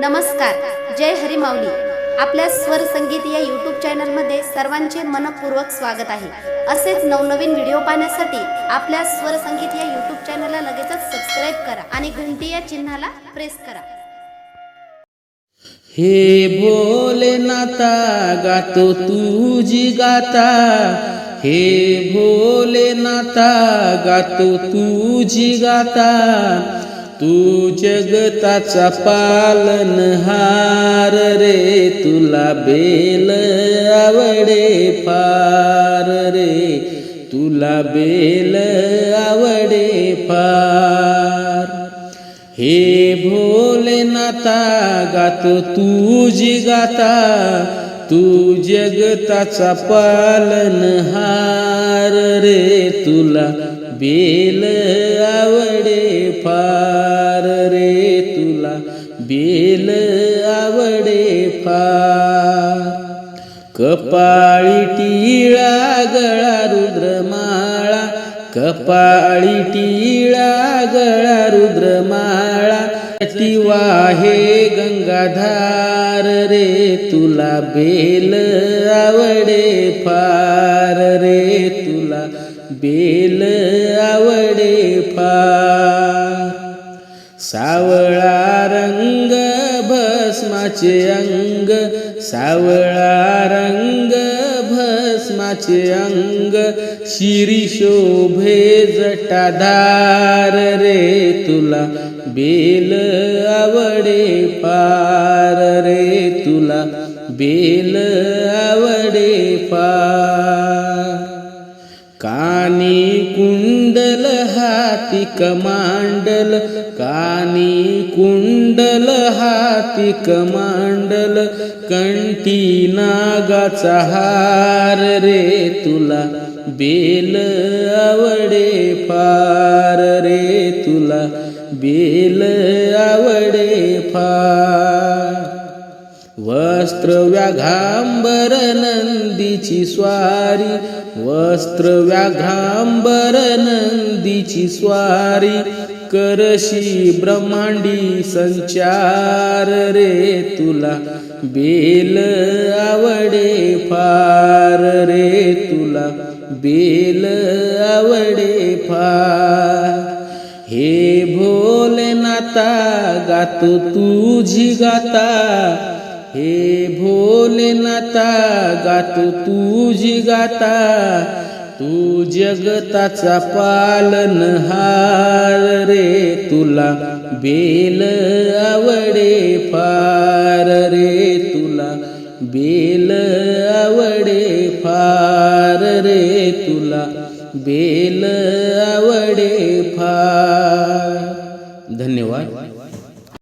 नमस्कार जय हरी आपल्या स्वर संगीत या यूट्यूब चॅनलमध्ये सर्वांचे मनपूर्वक स्वागत आहे. असेच नवनवीन व्हिडिओ पाहण्यासाठी आपल्या स्वर संगीत या यूट्यूब चॅनलला लगेचच सबस्क्राईब करा आणि घंटी या चिन्हाला प्रेस करा. हे बोले नाता गातो तुझी गाता हे भोलेनाथा गातो तुझी गाता तू जगताचा पालनहार रे तुला बेल आवडे फार रे तुला बेल आवडे फार. हे भोलेनाथा गातो तुझी गाता तू जगताचा पालनहार रे तुला बेल आवडे फार रे तुला बेल आवडे फार. कपाळी टिळा गळा रुद्रमाळा कपाळी टिळा गळा रुद्रमाळा ती वाहे गंगाधार रे तुला बेल आवडे फार रे तुला बेल आवडे फार. सावळा रंग भस्माचे अंग सावळा रंग भस्माचे अंग शिरी शोभे जटाधार रे तुला बेल आवडे फार रे तुला बेल आवडे फार कानी कुंडल हाती कमांडल कानी कुंडल हाती कमांडल कंटी नागाचा हार रे तुला बेल आवडे फार रे तुला बेल आवडे फार. वस्त्र व्याघांबर नंदीची स्वारी वस्त्र व्याघांबर नंदीची स्वारी करशी ब्रह्मांडी संचार रे तुला बेल आवडे फार रे तुला बेल आवडे फार. हे भोलेनाथा गातो तुझी गाता हे भोलेनाथा गातो तुझी गाता तू जगताचा पालनहार रे तुला बेल आवडे फार रे तुला बेल आवडे फार रे तुला बेल आवडे फार. धन्यवाद.